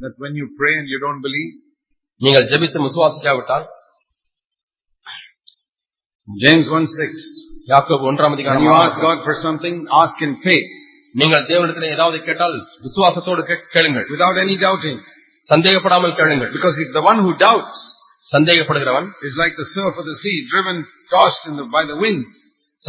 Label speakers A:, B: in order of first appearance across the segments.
A: that when you pray and you don't believe
B: நீங்கள் ஜெபித்து விசுவாசிக்காவிட்டால்
A: James 1:6
B: யாக்கோபு 1 ஆம்
A: அதிகாரம் you ask God for something ask in faith
B: நீங்கள் தேவனிடத்தில் ஏதாவது கேட்டால் விசுவாசத்தோடு கேளுங்கள்
A: without any doubting
B: சந்தேகப்படாமல் கேளுங்கள்
A: because if the one who doubts
B: சந்தேகப்படுகிறவன்
A: is like the surf of the sea driven tossed in the by the wind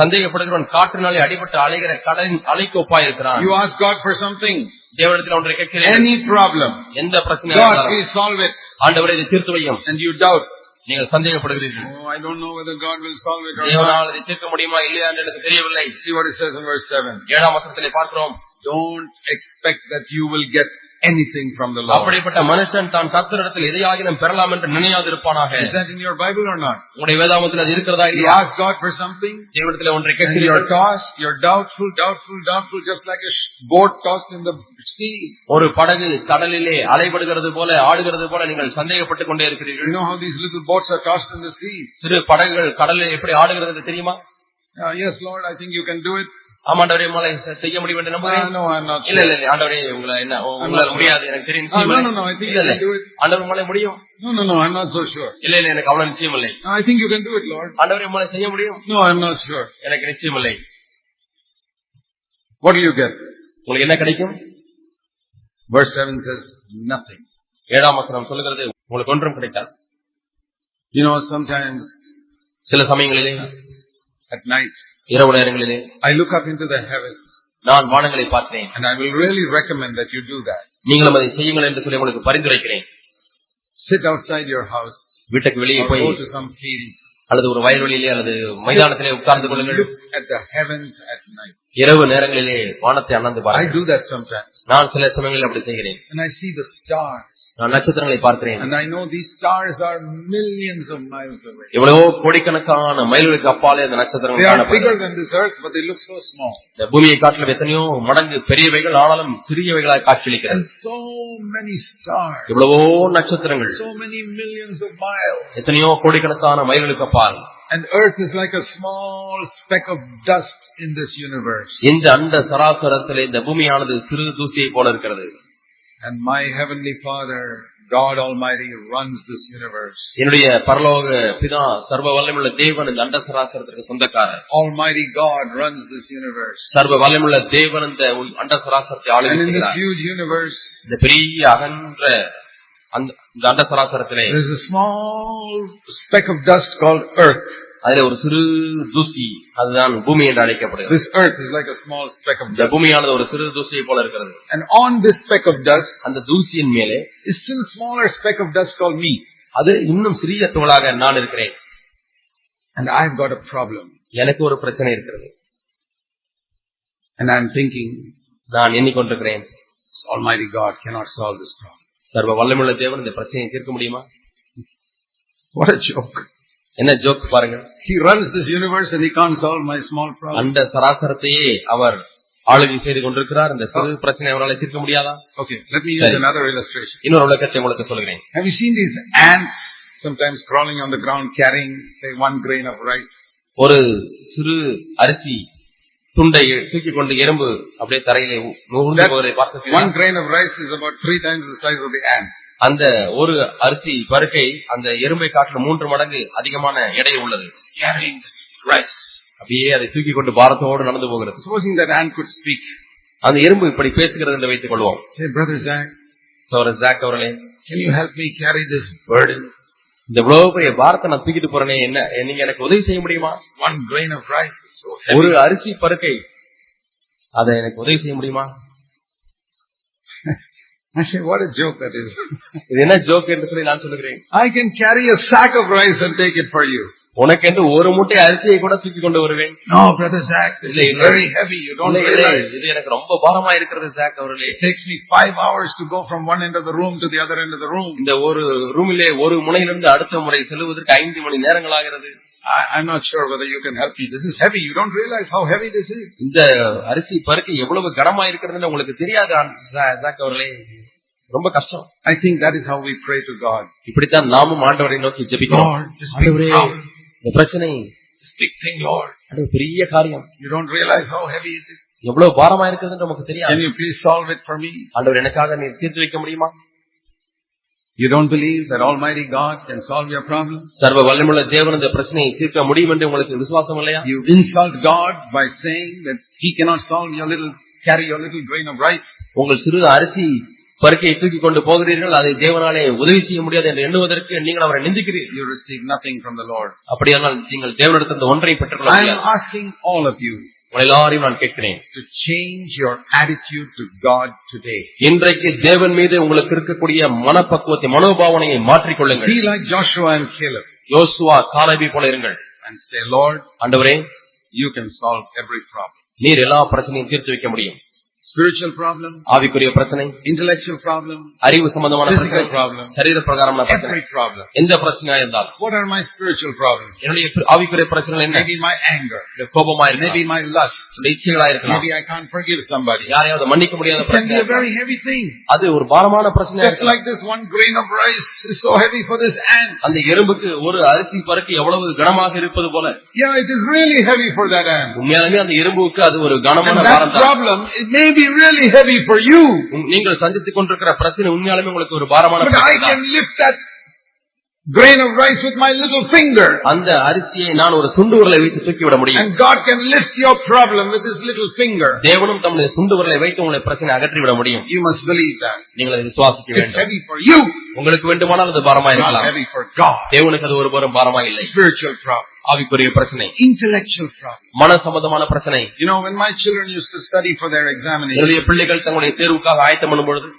B: சந்தேகப்படுகிறவன் காற்றினாலே அடிபட்டு அலைகிற கடலின் அலைக்கோப்பா இருக்கிறான்
A: you ask God for something
B: தேவனத்தில் ஒன்றை கேட்கிறேன்
A: எனி ப்ராப்ளம் எந்த பிரச்சனை இருந்தாலும் சால்வ் இட்
B: ஆண்டவரே இதை தீர்த்து வையும் அண்ட் யூ டவுட் நீங்கள் சந்தேகப்படுகிறீர்கள்
A: I don't know whether god will solve it
B: தேவனால் இதை தீர்க்க முடியுமா இல்லையா என்று எனக்கு தெரியவில்லை see what it
A: says in verse 7
B: ஏழாம் வசனத்திலே பார்க்கிறோம்
A: don't expect that you will get anything from the Lord.
B: அப்படிப்பட்ட மனுஷன் தான் கர்த்தரிடத்தில் எதையாகிலும் பெறலாம் என்று நினையாது இருப்பானாக.
A: Is that in your Bible or not?
B: உங்களுடைய வேதாகமத்தில் அது இருக்கிறதா
A: இல்லையா? You ask God for something.
B: தேவனிடத்தில் ஒன்றை கேட்கிறீர்கள்.
A: You're tossed, you're doubtful, doubtful, doubtful just like a boat tossed in the sea.
B: ஒரு படகு கடலிலே அலைபடுகிறது போல ஆடுகிறது போல நீங்கள் சந்தேகப்பட்டு கொண்டே இருக்கிறீர்கள்.
A: You know how these little boats are tossed in the sea.
B: சிறு படகுகள் கடலில் எப்படி ஆடுகிறது தெரியுமா?
A: yes lord i think you can do it
B: ஆமாண்டவரே உங்களை செய்ய முடியும் என்று
A: நம்புறேன் இல்ல
B: இல்ல ஆண்டவரே உங்களை என்ன உங்களால் முடியாது எனக்கு தெரியும்
A: uh,
B: ஆண்டவர் உங்களை முடியும்
A: No, no, no, I'm not so sure.
B: No,
A: I think you can do it, Lord. No, I'm not sure. What do you get? Verse 7 says nothing. You know, sometimes at night,
B: இரவு நேரங்களிலே
A: I look up into heavens
B: நான் வானங்களை பார்த்தேன்
A: and I will really recommend that you do that
B: நீங்களும் அதை செய்யுங்கள் என்று சொல்லி உங்களுக்கு பரிந்துரைக்கிறேன்
A: sit outside your house
B: வீட்டுக்கு வெளியே போய் சம் ஃபீல் அல்லது ஒரு வயல்வெளியிலே அல்லது மைதானத்திலே உட்கார்ந்து கொள்ளுங்கள்
A: at the heavens at night
B: இரவு நேரங்களிலே வானத்தை அண்ணந்து I do that நான் சில சமயங்களில் அப்படி செய்கிறேன் And I see the நான் நட்சத்திரங்களை பார்க்கிறேன்
A: And I know these stars are millions of miles away.
B: எவ்வளவோ கோடிக்கணக்கான மைல்களுக்கு அப்பாலே அந்த They நட்சத்திரங்கள்
A: are bigger than this earth, but they look so small.
B: இந்த பூமியை காட்டிலும் எத்தனையோ மடங்கு பெரியவைகள் ஆனாலும் சிறியவைகளாய் And
A: காட்சியளிக்கிறது so many stars.
B: எவ்வளவோ நட்சத்திரங்கள்
A: So many millions of miles.
B: எத்தனையோ கோடிக்கணக்கான மைல்களுக்கு அப்பால்
A: And earth is like a small speck of dust in this universe.
B: இந்த அந்த சராசரத்திலே இந்த பூமியானது சிறு தூசியை போல இருக்கிறது.
A: And my heavenly Father, God Almighty runs this universe.
B: என்னுடைய பரலோக பிதா சர்வ வல்லமையுள்ள தேவன் இந்த அண்ட சராசரத்திற்கு சொந்தக்காரர்.
A: Almighty God runs this universe.
B: சர்வ வல்லமையுள்ள தேவன் இந்த அண்ட சராசரத்தை ஆளுகிறார்.
A: And in this huge universe,
B: இந்த பெரிய அகன்ற அந்த சராசரத்திலே small speck of dust call earth அதுல ஒரு சிறு தூசி அதுதான் பூமி என்று அழைக்கப்படுகிறது this earth is like a small speck of dust பூமியானது ஒரு சிறு தூசியை போல இருக்கிறது
A: and on this speck of dust
B: அந்த தூசியின் மேலே
A: is still smaller speck of dust called me
B: அது இன்னும் சிறிய துகளாக நான் இருக்கிறேன்
A: and i have got a problem
B: எனக்கு ஒரு பிரச்சனை இருக்கிறது
A: and i am thinking
B: நான் எண்ணிக்கொண்டிருக்கிறேன்
A: almighty god cannot solve this problem
B: சர்வ வல்லமுள்ள தேவன் இந்த பிரச்சனையை தீர்க்க முடியுமா என்ன ஜோக் பாருங்க
A: he runs this universe and can solve my small problem
B: சராசரத்தையே அவர் ஆளுகை செய்து கொண்டிருக்கிறார் இந்த சிறு oh. பிரச்சனை அவரால் தீர்க்க முடியாதா ஓகே லெட் இன்னொரு விளக்கத்தை உங்களுக்கு சொல்றேன்
A: have you seen these sometimes crawling on ground carrying say 1 grain of rice
B: ஒரு சிறு அரிசி துண்டை தூக்கி கொண்டு எறும்பு அப்படியே தரையிலே one grain of rice is about three times அந்த ஒரு அரிசி பருக்கை அந்த எறும்பை காட்டிலும் மூன்று மடங்கு அதிகமான எடை உள்ளது அப்படியே அதை தூக்கி கொண்டு பாரத்தோடு நடந்து போகிறது supposing that
A: ant could speak
B: அந்த எறும்பு இப்படி பேசுகிறது என்று வைத்துக் கொள்வோம் பிரதர்
A: ஜாக் சோரஸ் ஜாக் அவர்களே can you help me carry this burden
B: இந்த இவ்வளவு பெரிய பாரத்தை நான் தூக்கிட்டு போறேனே என்ன நீங்க எனக்கு உதவி செய்ய முடியுமா
A: ஒன் கிரைன் ஆஃப் ரைஸ்
B: ஒரு அரிசி பருக்கை அதை எனக்கு உதவி செய்ய முடியுமா
A: I said, what a joke that is.
B: இது என்ன ஜோக் என்று சொல்லி நான் சொல்லுகிறேன்
A: I can carry a sack of rice and take it for you.
B: உனக்கென்று ஒரு மூட்டை அரிசியை கூட தூக்கி கொண்டு வருவேன்
A: No, brother Zach, this is very heavy. You don't realize.
B: இது எனக்கு ரொம்ப பாரமா இருக்கிறது ஜாக்
A: அவர்களே. It takes me five hours to go from one end of the room to the other end of the room.
B: இந்த ஒரு ரூமிலே ஒரு முனையிலிருந்து அடுத்த முறை செல்வதற்கு ஐந்து மணி நேரங்கள் ஆகிறது.
A: I'm not sure whether you can help me. This is heavy. You don't realize how heavy this is.
B: இந்த அரிசி பருக்கு எவ்வளவு கனமா இருக்கிறதுன்னு உங்களுக்கு தெரியாது ஜாக் அவர்களே ரொம்ப கஷ்டம்
A: I think that is how we pray to God
B: இப்படித்தான் நாமும் ஆண்டவரை நோக்கி
A: ஜெபிக்கிறோம் இந்த பிரச்சனை பிக் திங் லார்ட்
B: அது பெரிய காரியம்
A: you don't realise how heavy it is
B: எவ்வளவு பாரமா இருக்குதுன்னு நமக்கு தெரியாது can you
A: please solve it for me
B: ஆண்டவர் எனக்காக நீ தீர்த்து வைக்க முடியுமா
A: You don't believe that Almighty God can solve your problem?
B: சர்வ வல்லமுள்ள தேவன் இந்த பிரச்சனையை தீர்க்க முடியும் என்று உங்களுக்கு விசுவாசம் இல்லையா? You
A: insult God by saying that he cannot solve your little carry your little grain of rice.
B: உங்கள் சிறு அரிசி பருக்கையை தூக்கி கொண்டு போகிறீர்கள் அதை தேவனாலே உதவி செய்ய முடியாது என்று எண்ணுவதற்கு நீங்கள் அவரை நிந்திக்கிறீர்கள் you
A: receive nothing from the Lord
B: அப்படியானால் நீங்கள் தேவனிடத்தில் ஒன்றை
A: பெற்றுக்கொள்ள I am asking all of you
B: உங்களெல்லாரையும் நான் கேட்கிறேன் to change your attitude to God today இன்றைக்கு தேவன் மீது உங்களுக்கு இருக்கக்கூடிய மனப்பக்குவத்தை மனோபாவனையை மாற்றிக் கொள்ளுங்கள். Be
A: like Joshua and Caleb
B: யோசுவா காலேபி போல இருங்கள்.
A: அண்ட் சே லார்ட் ஆண்டவரே, you can solve every problem.
B: நீர் எல்லா பிரச்சனையும் தீர்த்து வைக்க முடியும்.
A: spiritual problem
B: Avikuriya பிரச்சனை
A: intellectual problem
B: அறிவு சம்பந்தமான
A: physical problem
B: சரீர பிரகாரமான
A: பிரச்சனை every problem
B: எந்த பிரச்சனையா இருந்தால்
A: what are my spiritual problems
B: என்னுடைய ஆவிக்குரிய பிரச்சனை
A: என்ன maybe my anger
B: கோபமாய் maybe
A: my lust maybe i can't forgive somebody
B: யாரையாவது மன்னிக்க முடியாத
A: பிரச்சனை it can be a very heavy thing
B: அது ஒரு பாரமான
A: பிரச்சனை just like this one grain of rice is so heavy for this ant
B: அந்த எறும்புக்கு ஒரு அரிசி பருக்கு எவ்வளவு கனமாக இருப்பது போல yeah
A: it is really heavy for that ant
B: உண்மையாலுமே அந்த எறும்புக்கு அது ஒரு கனமான
A: பாரம் தான் problem be really heavy for you.
B: நீங்கள் சந்தித்துக் கொண்டிருக்கிற பிரச்சனை உண்மையாலுமே உங்களுக்கு ஒரு பாரமான
A: But I can lift that grain of rice with my little finger.
B: அந்த அரிசியை நான் ஒரு சுண்டு விரலை வைத்து தூக்கி விட முடியும்.
A: And God can lift your problem with his little finger.
B: தேவனும் தம்முடைய சுண்டு விரலை வைத்து உங்களுடைய பிரச்சனை அகற்றி விட முடியும்.
A: You must believe that.
B: நீங்கள் விசுவாசிக்க
A: வேண்டும். It's heavy for you.
B: உங்களுக்கு வேண்டுமானால் அது Heavy for God. தேவனுக்கு அது Spiritual problem. ஆவிக்குரிய பிரச்சனை
A: intellectual problem
B: மன சம்பந்தமான பிரச்சனை
A: you know when my children used to study for their examination
B: பிள்ளைகள் தங்களுடைய தேர்வுக்காக ஆயத்தம் பண்ணும் பொழுது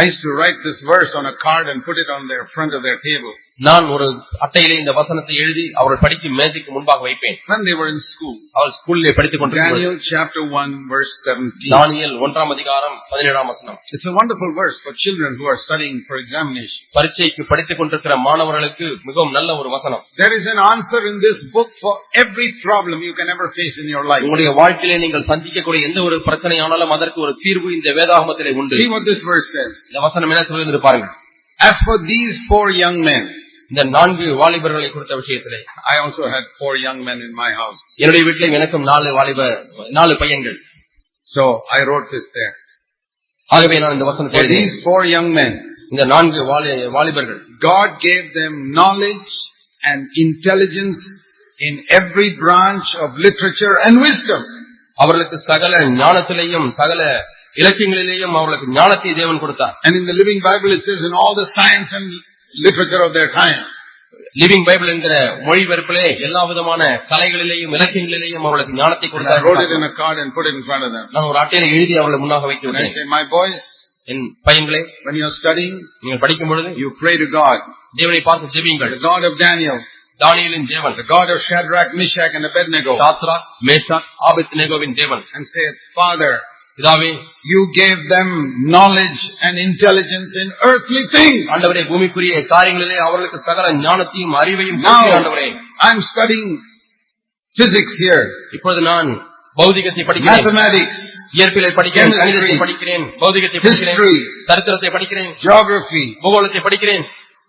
A: I used to write this verse on a card and put it on the front of their table
B: நான் ஒரு அட்டையிலே இந்த வசனத்தை எழுதி அவர்கள் படிக்கும் மேஜைக்கு முன்பாக
A: வைப்பேன் ஒன்றாம்
B: படித்துக் அதிகாரம் பதினேழாம் வசனம் பரீட்சைக்கு படித்துக் கொண்டிருக்கிற மாணவர்களுக்கு மிகவும் நல்ல ஒரு வசனம் there
A: is an answer in this book for every problem you can ever face in
B: உங்களுடைய வாழ்க்கையிலே நீங்கள் சந்திக்கக்கூடிய எந்த ஒரு பிரச்சனையானாலும் அதற்கு ஒரு தீர்வு இந்த வேதாகமத்திலே உண்டு
A: இந்த
B: வசனம் என்ன சொல்லி பாருங்கள்
A: as for these four young men
B: இந்த நான்கு வாலிபர்களை குறித்த விஷயத்திலே
A: I also had four young men in my house
B: என்னுடைய வீட்டிலும் எனக்கும் நாலு வாலிபர் நாலு பையன்கள்
A: so I wrote this there
B: ஆகவே நான் இந்த வசனத்தை
A: தீஸ் ஃபோர் யங் மென்
B: இந்த நான்கு வாலிபர்கள் God gave them knowledge and intelligence in every branch of literature and wisdom அவர்களுக்கு சகல ஞானத்திலேயும் சகல இலக்கியங்களிலேயும் அவர்களுக்கு ஞானத்தை தேவன் கொடுத்தார் and in Living Bible is in all the science and literature of their time. Living Bible என்கிற மொழிபெயர்ப்பிலே எல்லா விதமான கலைகளிலேயும் இலக்கியங்களிலேயும் அவளுக்கு ஞானத்தை கொடுத்தார் நான் ஒரு அட்டையில எழுதி அவளை முன்னாக வைத்து விட்டேன் என் பையன்களே when you are studying
A: நீங்கள் படிக்கும் பொழுது you pray to god
B: தேவனை பார்த்து ஜெபியுங்கள்
A: the god of daniel
B: தானியேலின் தேவன்
A: the god of shadrach meshach and abednego
B: சாத்ராக் மேஷாக் ஆபேத்நேகோவின் தேவன் and say father
A: பிதாவே You gave them knowledge and intelligence in earthly things.
B: ஆண்டவரே பூமிக்குரிய காரியங்களிலே அவர்களுக்கு சகல ஞானத்தையும் அறிவையும்
A: ஆண்டவரே I am studying physics here. இப்பொழுது நான் பௌதிகத்தை படிக்கிறேன் mathematics
B: இயற்பியலை படிக்கிறேன் கணிதத்தை படிக்கிறேன் பௌதிகத்தை படிக்கிறேன் சரித்திரத்தை படிக்கிறேன் geography பூகோளத்தை படிக்கிறேன்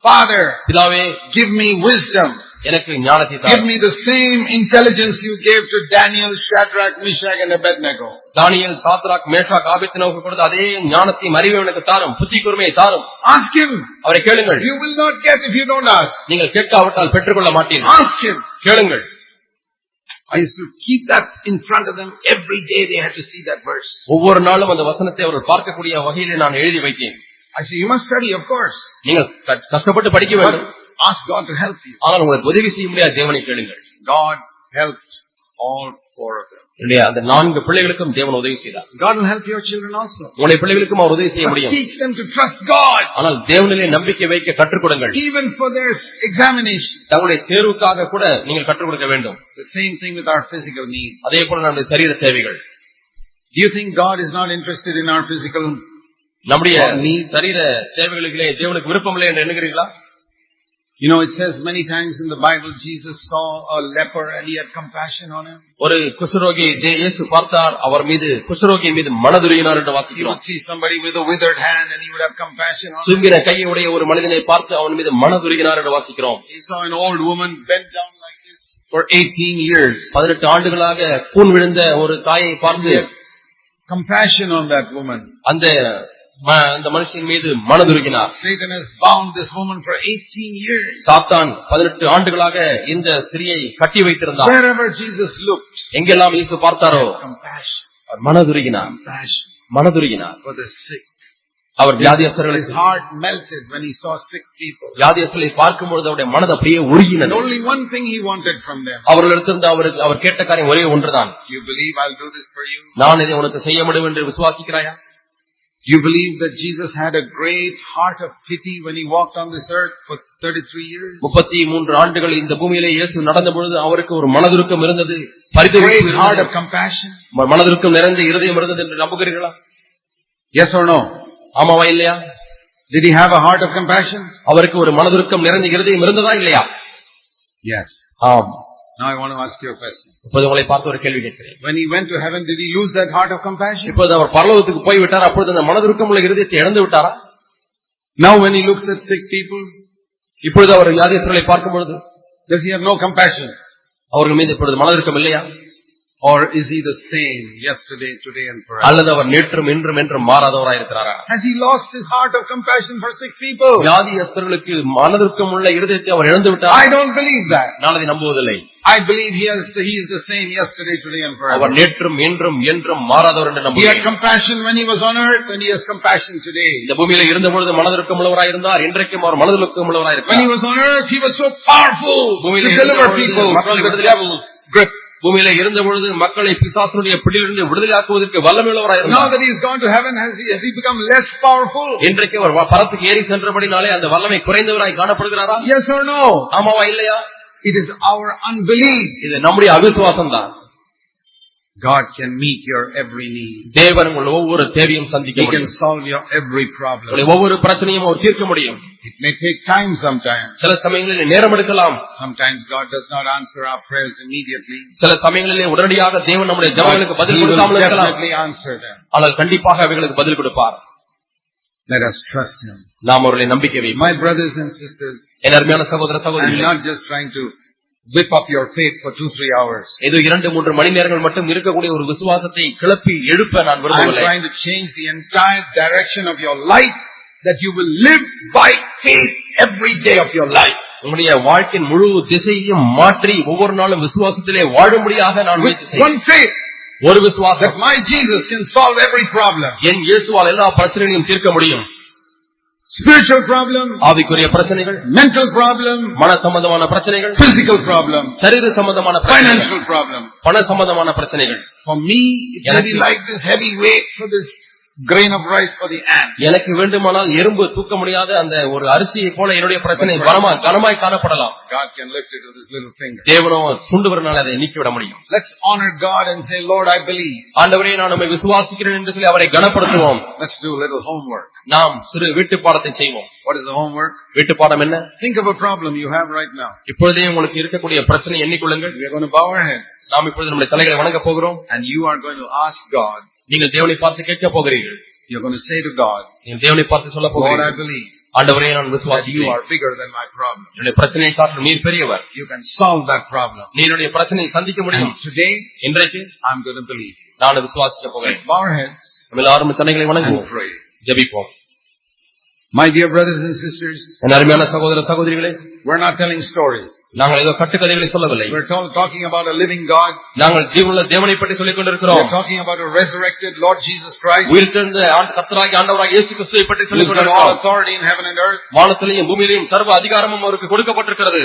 A: Father, பிதாவே give me wisdom
B: எனக்கு ஞானத்தை
A: Give me the same intelligence you gave to Daniel, Shadrach, Meshach and Abednego.
B: Daniel Shadrach Meshach ஆபித்னோவுக்கு கொடுத்த அதே ஞானத்தையும் அறிவை உனக்கு தாரும் புத்தி கூர்மையை தாரும் Ask him. அவரை கேளுங்கள். You
A: will not get if you don't ask.
B: நீங்கள் கேட்காவிட்டால் பெற்றுக்கொள்ள மாட்டீர்கள். Ask him. கேளுங்கள்.
A: I used to keep that in front of them every day they had to see that verse.
B: ஒவ்வொரு நாளும் அந்த வசனத்தை அவர்கள் பார்க்கக்கூடிய வகையிலே நான் எழுதி வைத்தேன்.
A: I said you must study of course.
B: நீங்கள் கஷ்டப்பட்டு படிக்க வேண்டும்.
A: Ask God to help you.
B: ஆனால் உங்களுக்கு உதவி செய்ய முடியாத தேவனை கேளுங்கள்
A: God helped all four of them.
B: என்னுடைய அந்த நான்கு பிள்ளைகளுக்கும் தேவன் உதவி செய்தார் God will help your children also. பிள்ளைகளுக்கும் அவர் உதவி செய்ய முடியும். Teach them to trust God. ஆனால் தேவனிலே நம்பிக்கை வைக்க கற்றுக் கொடுங்கள். Even for their examination. தங்களுடைய தேர்வுக்காக கூட நீங்கள் கற்றுக் கொடுக்க வேண்டும்.
A: The same thing with our physical needs.
B: அதே போல நம்முடைய சரீர தேவைகள்.
A: Do you think God is not interested in our physical
B: நம்முடைய சரீர தேவைகளுக்கு தேவனுக்கு விருப்பம் இல்லை என்று
A: You know, it says many times in the Bible, Jesus saw a leper and he had compassion on him.
B: ஒரு குசரோகி இயேசு பார்த்தார் அவர் மீது குசரோகி மீது மனதுரையினார் என்று வாசிக்கிறோம்
A: see somebody with a withered hand and he would have compassion on
B: சுங்கின கையுடைய ஒரு மனிதனை பார்த்து அவன் மீது மனதுரையினார் என்று வாசிக்கிறோம் he
A: saw an old woman bent down like this for 18 years
B: 18 ஆண்டுகளாக கூன் விழுந்த ஒரு தாயை பார்த்து
A: compassion on that woman
B: அந்த அந்த மனுஷன் மீது
A: மனதுருகினார் Satan has bound this woman for 18 years.
B: சாத்தான் 18 ஆண்டுகளாக இந்த ஸ்திரியை கட்டி வைத்திருந்தார்.
A: Wherever Jesus looked,
B: எங்கெல்லாம் இயேசு பார்த்தாரோ compassion. மனதுருகினார். மனதுருகினார். For the sick. அவர் வியாதியஸ்தர்களை
A: heart melted when he saw sick people
B: வியாதியஸ்தர்களை பார்க்கும் பார்க்கும்போது அவருடைய மனது அப்படியே உருகினது only
A: one thing he wanted from them
B: அவர்களிடத்திலிருந்து அவர் அவர் கேட்ட காரியம் ஒரே ஒன்றுதான்
A: you believe i'll do this for you
B: நான் இதை உனக்கு செய்ய முடியும் என்று விசுவாசிக்கிறாயா
A: You believe that Jesus had a great heart of pity when he walked on this earth for 33 years?
B: இந்த இயேசு அவருக்கு ஒரு மனதுருக்கம் இருந்தது மனதுருக்கம் நிறைந்த இருதயம் இருந்தது என்று நம்புகிறீர்களா yes or no ஆமாவா இல்லையா
A: did he have a heart of compassion
B: அவருக்கு ஒரு மனதுருக்கம் நிறைந்த இருதயம் இருந்ததா இல்லையா yes ஆம்
A: now i want to ask you a question
B: இப்போ உங்களை பார்த்து ஒரு கேள்வி கேட்கிறேன் when he
A: went to heaven did he lose that heart of compassion
B: இப்போது அவர் பரலோகத்துக்கு போய் விட்டார் அப்பொழுது அந்த மனதுருக்கம் உள்ள இருதயத்தை இழந்து விட்டாரா
A: now when he looks at sick people
B: இப்பொழுது அவர் வியாதியஸ்தர்களை பார்க்கும் பொழுது
A: does he have no compassion
B: அவர்கள் மீது இப்பொழுது மனதிருக்கம் இல்லையா
A: Or is he the same yesterday, today and forever? Has he lost his heart of compassion for sick people?
B: I don't believe that.
A: I believe he is, he is the same yesterday, today and forever.
B: He had
A: compassion when he was on earth and he has compassion today. When he was on earth, he was so powerful to deliver people.
B: from the devil. பூமியில இருந்த பொழுது மக்களை பிசாசனுடைய பிடியிலிருந்து விடுதலையாக்குவதற்கு வல்லமையுள்ளவராக இருந்தார் that he is gone to heaven has he, has he become less powerful இன்றைக்கு அவர் பரத்துக்கு ஏறி சென்றபடினாலே அந்த வல்லமை குறைந்தவராய் காணப்படுகிறாரா yes or no ஆமாவா இல்லையா
A: it is our unbelief
B: இது நம்முடைய அவிசுவாசம் தான்
A: God can meet your every need. He can solve your every problem.
B: It
A: may take time sometimes. Sometimes God does not answer our prayers immediately.
B: But He will definitely answer them.
A: Let us trust Him.
B: My
A: brothers and sisters, i I'm not just trying to whip up your faith for two, three hours.
B: விரும்பவில்லை. I'm trying
A: to change the entire direction of your life that you will live by faith every day of your life.
B: உங்களுடைய வாழ்க்கையின் முழு திசையையும் மாற்றி ஒவ்வொரு நாளும் விசுவாசத்திலே வாழும்படியாக நான் one faith ஒரு விசுவாசம் my
A: jesus can solve every problem
B: என் இயேசுவால் எல்லா பிரச்சனைகளையும் தீர்க்க முடியும் spiritual problem mental problem physical problem financial problem for me it's heavy like this heavy weight for this grain of rice for the ant எனக்கு வேண்டுமானால் எறும்பு தூக்க முடியாத அந்த ஒரு அரிசியை போல என்னுடைய பிரச்சனை பலமா கனமாய் காணப்படலாம் god can lift it with this little finger தேவனோ சுண்டு விரலால் அதை நீக்கி விட முடியும் let's honor god and say lord i believe ஆண்டவரே நான் உம்மை விசுவாசிக்கிறேன் என்று சொல்லி அவரை கனப்படுத்துவோம் let's do a little homework நாம் சிறு வீட்டு பாடத்தை செய்வோம் what is the homework வீட்டு பாடம் என்ன think of a problem you have right now இப்பொழுதே உங்களுக்கு இருக்கக்கூடிய பிரச்சனை எண்ணிக்கொள்ளுங்கள் we are going to bow our heads நாம் இப்பொழுது நம்முடைய தலைகளை வணங்க போகிறோம் and you are going to ask god நீங்கள் தேவனை பார்த்து கேட்க போகிறீர்கள் You're going to say to God, தேவனை பார்த்து சொல்ல Lord, I believe ஆண்டவரே நான் that you are bigger than my problem. என்னுடைய பிரச்சனையை காட்டிலும் நீர் பெரியவர் You can solve that problem. நீ என்னுடைய பிரச்சனையை சந்திக்க முடியும் today, இன்றைக்கு I'm going to believe. நான் விசுவாசிக்க போகிறேன் Let's bow our heads நம்ம எல்லாரும் தன்னைகளை and வணங்குவோம் pray. ஜெபிப்போம் My dear brothers and sisters, சகோதரிகளே we're not telling stories. நாங்கள் ஏதோ கட்டுக்கதைகளை சொல்லவில்லை we're all talking about a living god நாங்கள் ஜீவனுள்ள தேவனை பற்றி சொல்லிக் கொண்டிருக்கிறோம் we're talking about a resurrected lord jesus christ உயிர்த்தெழுந்த கர்த்தராகிய ஆண்டவராகிய இயேசு கிறிஸ்துவை பற்றி சொல்லிக் கொண்டிருக்கிறோம் all authority in heaven and earth வானத்திலேயும் பூமியிலேயும் சர்வ அதிகாரமும் அவருக்கு கொடுக்கப்பட்டிருக்கிறது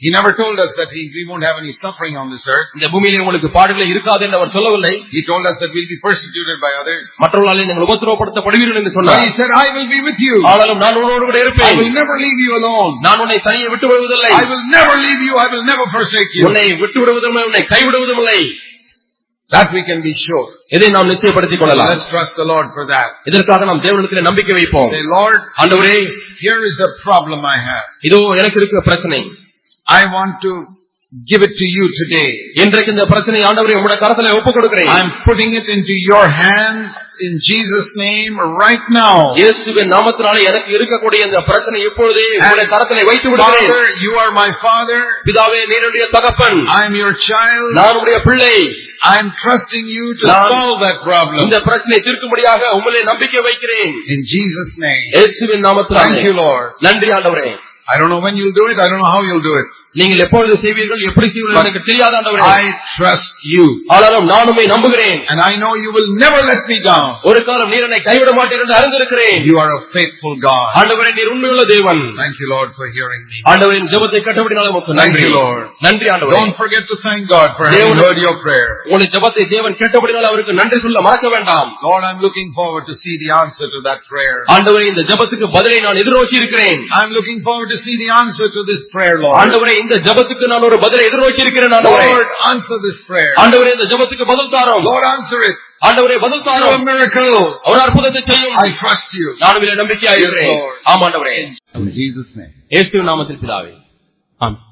B: He never told us that he, we won't have any suffering on this earth. He told us that we'll be persecuted by others. But he said I will be with you. I will never leave you alone. I will never leave you. I will never forsake you. That we can be sure. கொள்ளலாம். Let's trust the Lord for that. Say Lord, here is the problem I have. I want to give it to you today. I'm putting it into your hands in Jesus' name right now. Father, you are my father. I'm your child. I'm trusting you to solve that problem. In Jesus' name. Thank you, Lord. I don't know when you'll do it. I don't know how you'll do it. நீங்கள் எப்பொழுது செய்வீர்கள் எப்படி செய்வீர்கள் எனக்கு தெரியாத ஆண்டவரே I trust you ஆனாலும் நம்புகிறேன் and I know you will never let me down ஒரு காலம் நீர் என்னை கைவிட மாட்டீர் என்று அறிந்திருக்கிறேன் you are a faithful God ஆண்டவரே நீர் உண்மையுள்ள தேவன் thank you lord for hearing me ஜெபத்தை கேட்டபடினால உமக்கு நன்றி thank you lord நன்றி ஆண்டவரே don't forget to thank God for having heard your prayer ஜெபத்தை தேவன் கேட்டபடினால அவருக்கு நன்றி சொல்ல மறக்க வேண்டாம் lord I'm looking forward to see the answer to that prayer ஆண்டவரே இந்த ஜெபத்துக்கு பதிலை நான் எதிர்நோக்கி இருக்கிறேன் I'm looking see the answer to this prayer ஆண்டவரே இந்த ஜபத்துக்கு நான் ஒரு பதிலை எதிர்நோக்கி இருக்கிறேன் ஆண்டவரே இந்த ஜபத்துக்கு பதில் தாரோம் ஆண்டவரே பதில் தாரோம் ஒரு அற்புதத்தை செய்யும் ஐ ட்ரஸ்ட் யூ நான் உங்களை நம்பிக்கையாக ஆமாண்டவரே ஜீசஸ் நேம் இயேசு நாமத்தில் பிதாவே ஆமென்